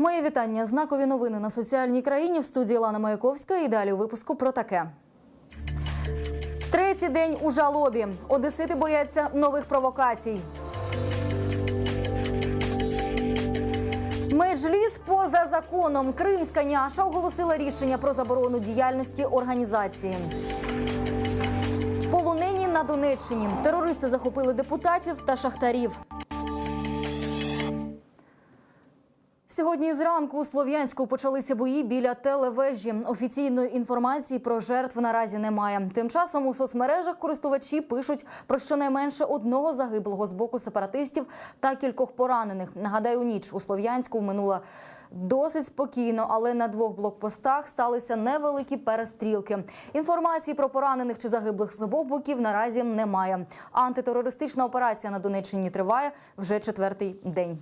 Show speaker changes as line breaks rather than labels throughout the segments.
Моє вітання. Знакові новини на соціальній країні в студії Лана Маяковська. І далі у випуску про таке. Третій день у жалобі. Одесити бояться нових провокацій. Меджліс поза законом. Кримська няша оголосила рішення про заборону діяльності організації. Полонені на Донеччині. Терористи захопили депутатів та шахтарів. Сьогодні зранку у Слов'янську почалися бої біля телевежі. Офіційної інформації про жертв наразі немає. Тим часом у соцмережах користувачі пишуть про щонайменше одного загиблого з боку сепаратистів та кількох поранених. Нагадаю, ніч у Слов'янську минула досить спокійно, але на двох блокпостах сталися невеликі перестрілки. Інформації про поранених чи загиблих з обох боків наразі немає. Антитерористична операція на Донеччині триває вже четвертий день.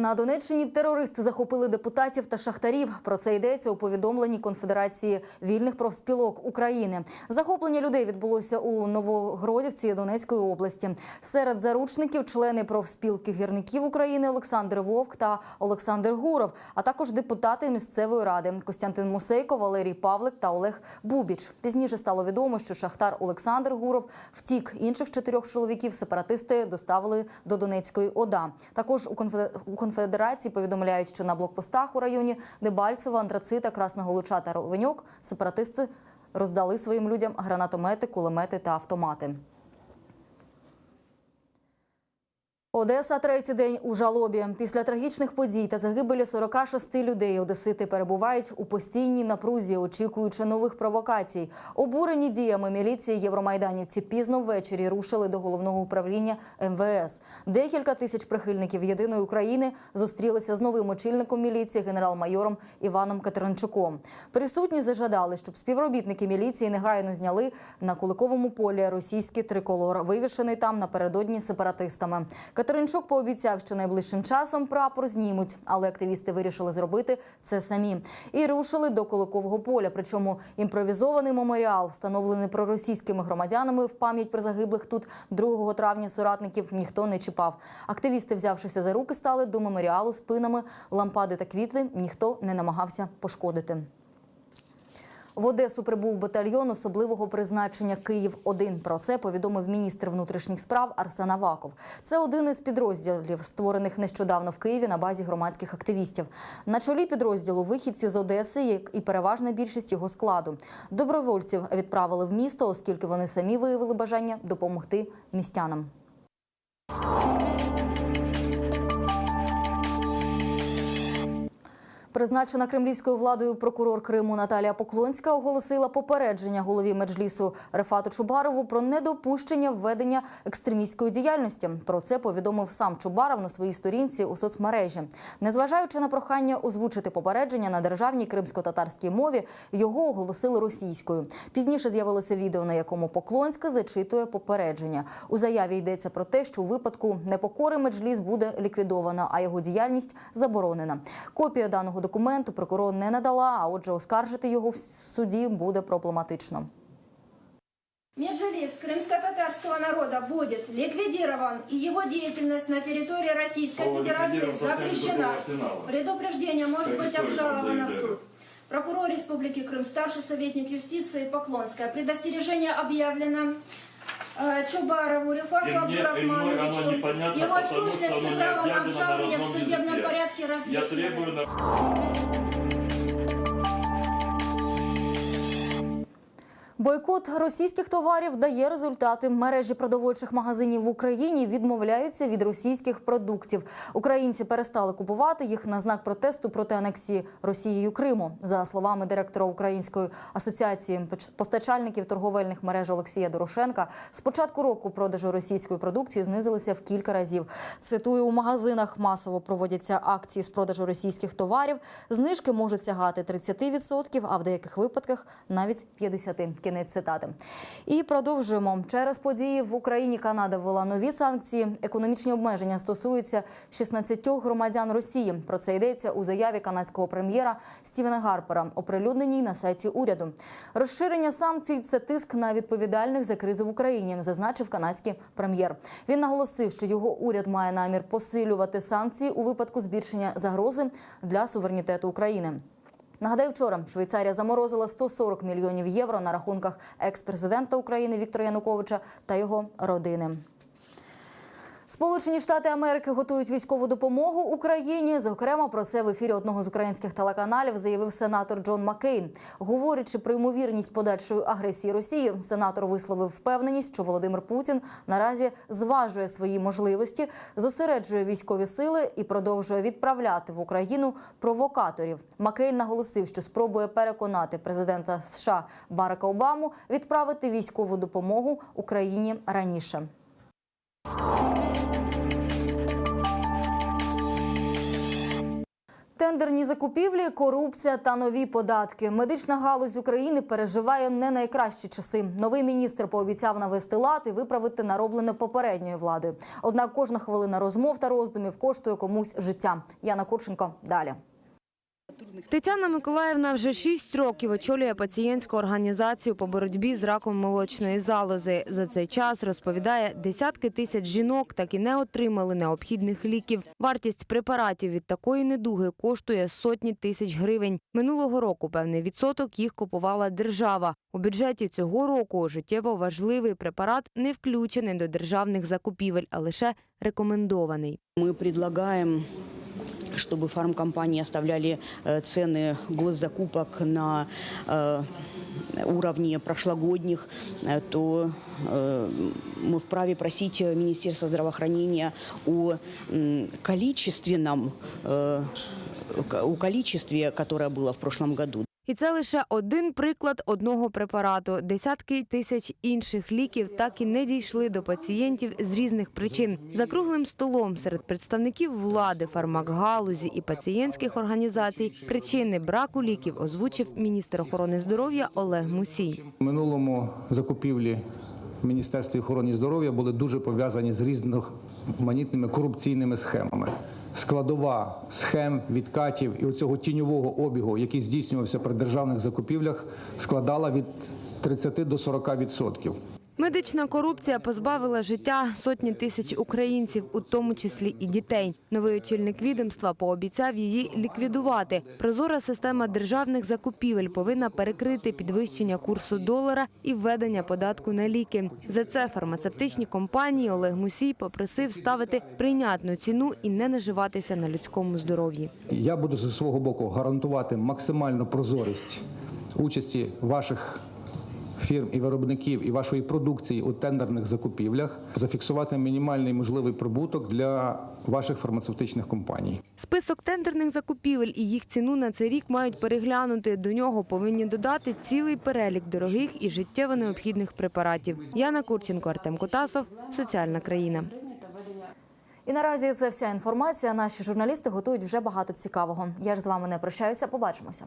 На Донеччині терористи захопили депутатів та шахтарів. Про це йдеться у повідомленні Конфедерації вільних профспілок України. Захоплення людей відбулося у Новогродівці Донецької області. Серед заручників члени профспілки гірників України Олександр Вовк та Олександр Гуров, а також депутати місцевої ради Костянтин Мусейко, Валерій Павлик та Олег Бубіч. Пізніше стало відомо, що шахтар Олександр Гуров втік. Інших чотирьох чоловіків сепаратисти доставили до Донецької ОДА. Також у конфе- у конфедерації повідомляють, що на блокпостах у районі Дебальцева, Антрацита, Красного Луча та Ровеньок сепаратисти роздали своїм людям гранатомети, кулемети та автомати. Одеса третій день у жалобі. Після трагічних подій та загибелі 46 людей одесити перебувають у постійній напрузі, очікуючи нових провокацій. Обурені діями міліції євромайданівці пізно ввечері рушили до головного управління МВС. Декілька тисяч прихильників єдиної України зустрілися з новим очільником міліції генерал-майором Іваном Катеринчуком. Присутні зажадали, щоб співробітники міліції негайно зняли на Куликовому полі російський триколор, вивішений там напередодні сепаратистами. Катеринчук пообіцяв, що найближчим часом прапор знімуть, але активісти вирішили зробити це самі і рушили до Куликового поля. Причому імпровізований меморіал, встановлений проросійськими громадянами в пам'ять про загиблих тут 2 травня соратників, ніхто не чіпав. Активісти, взявшися за руки, стали до меморіалу спинами, лампади та квіти ніхто не намагався пошкодити. В Одесу прибув батальйон особливого призначення Київ 1 Про це повідомив міністр внутрішніх справ Арсен Аваков. Це один із підрозділів, створених нещодавно в Києві на базі громадських активістів. На чолі підрозділу вихідці з Одеси, як і переважна більшість його складу. Добровольців відправили в місто, оскільки вони самі виявили бажання допомогти містянам. Призначена кремлівською владою прокурор Криму Наталія Поклонська оголосила попередження голові меджлісу Рефату Чубарову про недопущення введення екстремістської діяльності. Про це повідомив сам Чубаров на своїй сторінці у соцмережі. Незважаючи на прохання озвучити попередження на державній кримсько-татарській мові, його оголосили російською. Пізніше з'явилося відео, на якому Поклонська зачитує попередження. У заяві йдеться про те, що у випадку непокори меджліс буде ліквідовано, а його діяльність заборонена. Копія даного документу прокурор не надала, а отже, оскаржити його в суді буде проблематично.
Межелиз крымско-татарского народа будет ликвидирован, и его деятельность на территории Российской
Слово
Федерации
«ликвидирован» совсем
запрещена.
другого арсенала.
Предупреждение может
Как
быть
историк
обжаловано в
заявляет.
суд. Прокурор Республики Крым, старший советник юстиции Поклонская. Предостережение объявлено э, Чубарову Рефату
И мне- и мне
Абдурахмановичу.
оно непонятно,
Его
потому что
сущности
оно не
право на
объявлено на
обжалование в
родном
судебном
языке.
порядке
Я
разъяснены.
требую на...
Бойкот російських товарів дає результати. Мережі продовольчих магазинів в Україні відмовляються від російських продуктів. Українці перестали купувати їх на знак протесту проти анексії Росією Криму. За словами директора Української асоціації постачальників торговельних мереж Олексія Дорошенка, з початку року продажі російської продукції знизилися в кілька разів. Цитую, у магазинах масово проводяться акції з продажу російських товарів. Знижки можуть сягати 30%, а в деяких випадках навіть 50%. Кінець цитати. І продовжуємо. Через події в Україні Канада ввела нові санкції. Економічні обмеження стосуються 16 громадян Росії. Про це йдеться у заяві канадського прем'єра Стівена Гарпера, оприлюдненій на сайті уряду. Розширення санкцій це тиск на відповідальних за кризу в Україні, зазначив канадський прем'єр. Він наголосив, що його уряд має намір посилювати санкції у випадку збільшення загрози для суверенітету України. Нагадаю, вчора Швейцарія заморозила 140 мільйонів євро на рахунках екс-президента України Віктора Януковича та його родини. Сполучені Штати Америки готують військову допомогу Україні. Зокрема, про це в ефірі одного з українських телеканалів заявив сенатор Джон Маккейн. Говорячи про ймовірність подальшої агресії Росії, сенатор висловив впевненість, що Володимир Путін наразі зважує свої можливості, зосереджує військові сили і продовжує відправляти в Україну провокаторів. Маккейн наголосив, що спробує переконати президента США Барака Обаму відправити військову допомогу Україні раніше. Тендерні закупівлі, корупція та нові податки. Медична галузь України переживає не найкращі часи. Новий міністр пообіцяв навести лад і виправити нароблене попередньою владою. Однак кожна хвилина розмов та роздумів коштує комусь життя. Яна Курченко далі.
Тетяна Миколаївна вже шість років очолює пацієнтську організацію по боротьбі з раком молочної залози. За цей час розповідає, десятки тисяч жінок так і не отримали необхідних ліків. Вартість препаратів від такої недуги коштує сотні тисяч гривень. Минулого року певний відсоток їх купувала держава. У бюджеті цього року життєво важливий препарат не включений до державних закупівель, а лише рекомендований.
Мы предлагаем чтобы фармкомпании оставляли э, цены госзакупок на э, уровне прошлогодних, э, то э, мы вправе просить Министерство здравоохранения о м, количественном, э, к- о количестве, которое было в прошлом году.
І це лише один приклад одного препарату. Десятки тисяч інших ліків так і не дійшли до пацієнтів з різних причин. За круглим столом серед представників влади, фармакгалузі і пацієнтських організацій причини браку ліків озвучив міністр охорони здоров'я Олег Мусій.
В минулому закупівлі Міністерстві охорони здоров'я були дуже пов'язані з різноманітними корупційними схемами. Складова схем, відкатів і оцього тіньового обігу, який здійснювався при державних закупівлях, складала від 30 до 40 відсотків.
Медична корупція позбавила життя сотні тисяч українців, у тому числі і дітей. Новий очільник відомства пообіцяв її ліквідувати. Прозора система державних закупівель повинна перекрити підвищення курсу долара і введення податку на ліки. За це фармацевтичні компанії Олег Мусій попросив ставити прийнятну ціну і не наживатися на людському здоров'ї.
Я буду зі свого боку гарантувати максимальну прозорість участі ваших фірм і виробників і вашої продукції у тендерних закупівлях, зафіксувати мінімальний можливий прибуток для ваших фармацевтичних компаній.
Список тендерних закупівель і їх ціну на цей рік мають переглянути. До нього повинні додати цілий перелік дорогих і життєво необхідних препаратів. Яна Курченко, Артем Котасов, Соціальна країна.
І наразі це вся інформація. Наші журналісти готують вже багато цікавого. Я ж з вами не прощаюся. Побачимося.